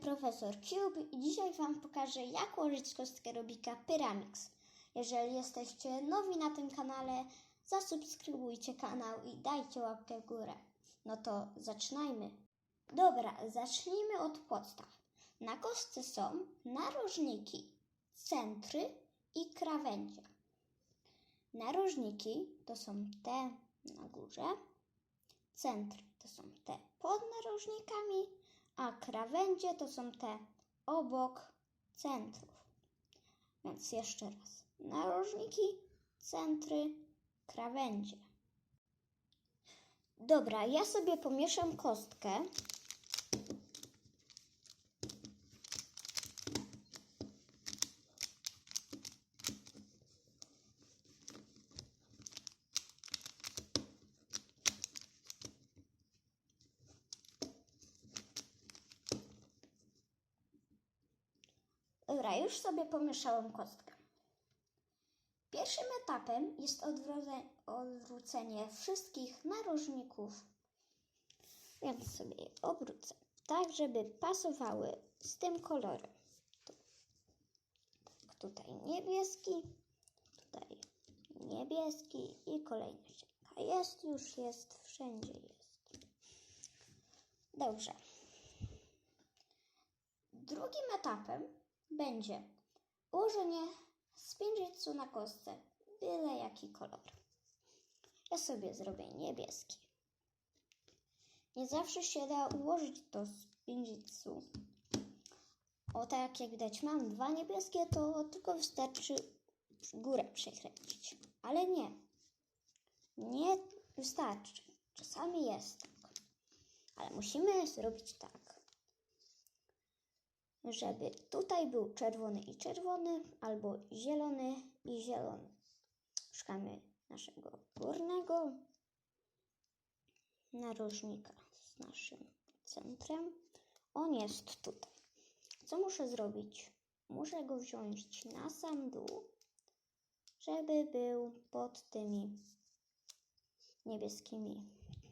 profesor Cube i dzisiaj Wam pokażę, jak ułożyć kostkę Rubika Pyramix. Jeżeli jesteście nowi na tym kanale, zasubskrybujcie kanał i dajcie łapkę w górę. No to zaczynajmy. Dobra, zacznijmy od podstaw. Na kostce są narożniki, centry i krawędzie. Narożniki to są te na górze, centry to są te pod narożnikami, a krawędzie to są te obok centrów. Więc jeszcze raz. Narożniki, centry, krawędzie. Dobra, ja sobie pomieszam kostkę. Dobra, już sobie pomieszałam kostkę. Pierwszym etapem jest odwrócenie, wszystkich narożników. Więc sobie je obrócę tak, żeby pasowały z tym kolorem. Tak, tutaj niebieski, tutaj niebieski i kolejna ścianka. Jest już, jest, wszędzie jest. Dobrze. Drugim etapem będzie ułożenie spinjitsu na kostce, byle jaki kolor. Ja sobie zrobię niebieski. Nie zawsze się da ułożyć to spinjitsu. O tak jak widać mam dwa niebieskie, to tylko wystarczy górę przekręcić. Ale nie. Nie wystarczy. Czasami jest tak. Ale musimy zrobić tak żeby tutaj był czerwony i czerwony, albo zielony i zielony. Szukamy naszego górnego narożnika z naszym centrem. On jest tutaj. Co muszę zrobić? Muszę go wziąć na sam dół, żeby był pod tymi niebieskimi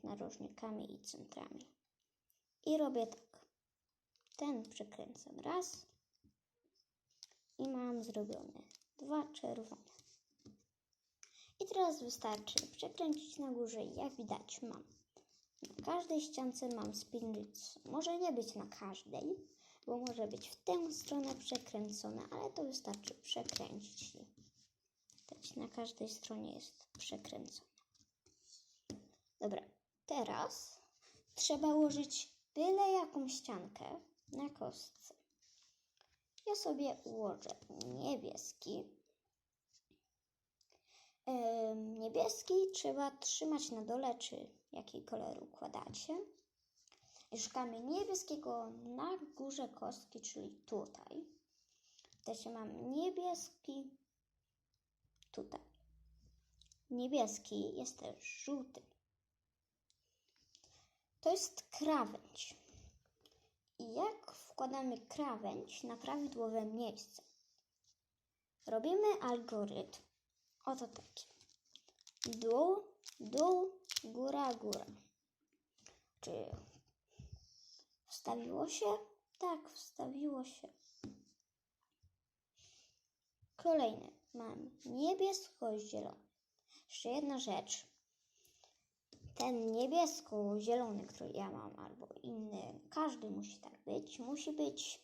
narożnikami i centrami. I robię tak. Ten przekręcam raz i mam zrobione dwa czerwone. I teraz wystarczy przekręcić na górze i jak widać mam na każdej ściance mam spinrich. Może nie być na każdej, bo może być w tę stronę przekręcone, ale to wystarczy przekręcić. Widać, na każdej stronie jest przekręcone. Dobra, teraz trzeba ułożyć byle jaką ściankę na kostce. Ja sobie ułożę niebieski. Niebieski trzeba trzymać na dole, czy jaki kolor układacie. I szukamy niebieskiego na górze kostki, czyli tutaj. Też mam niebieski tutaj. Niebieski jest też żółty. To jest krawędź. I jak wkładamy krawędź na prawidłowe miejsce? Robimy algorytm. Oto taki. Dół, dół, góra, góra. Czy wstawiło się? Tak, wstawiło się. Kolejny. Mam niebiesko-zielony. Jeszcze jedna rzecz ten niebiesko-zielony, który ja mam, albo inny, każdy musi tak być, musi być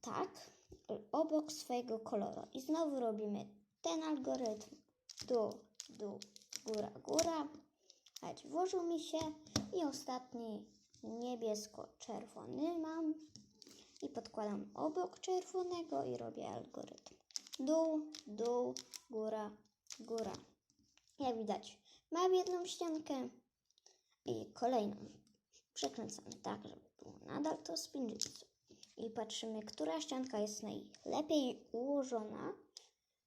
tak obok swojego koloru. I znowu robimy ten algorytm dół, dół, góra, góra. Chodź, włożył mi się i ostatni niebiesko-czerwony mam i podkładam obok czerwonego i robię algorytm dół, dół, góra, góra. Jak widać, Mam jedną ściankę i kolejną. Przekręcamy tak, żeby było nadal to spinjitsu. I patrzymy, która ścianka jest najlepiej ułożona.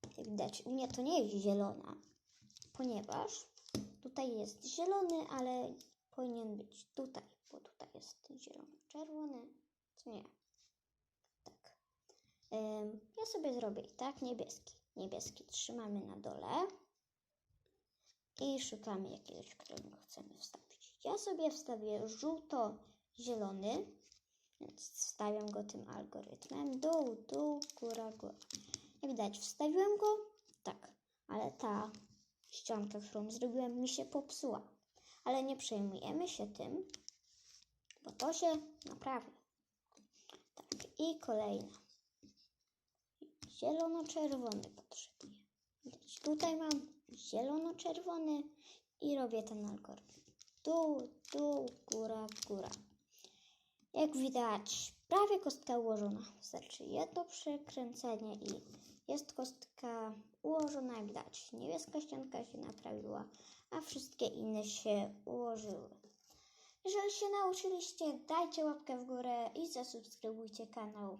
Jak widać, u mnie to nie jest zielona, ponieważ tutaj jest zielony, ale powinien być tutaj, bo tutaj jest zielony-czerwony. Co nie? Tak. Ja sobie zrobię i tak niebieski. Niebieski trzymamy na dole i szukamy jakiegoś, którego chcemy wstawić. Ja sobie wstawię żółto-zielony, Więc wstawiam go tym algorytmem. Dół, dół, góra, góra. Jak widać, wstawiłem go? Tak. Ale ta ścianka, którą zrobiłem, mi się popsuła. Ale nie przejmujemy się tym, bo to się naprawi. Tak, i kolejna. Zielono-czerwony potrzebuję. Tutaj mam zielono-czerwony i robię ten algorytm. Dół, dół, góra, góra. Jak widać, prawie kostka ułożona. Wystarczy jedno przekręcenie i jest kostka ułożona. Jak widać, niebieska ścianka się naprawiła, a wszystkie inne się ułożyły. Jeżeli się nauczyliście, dajcie łapkę w górę i zasubskrybujcie kanał.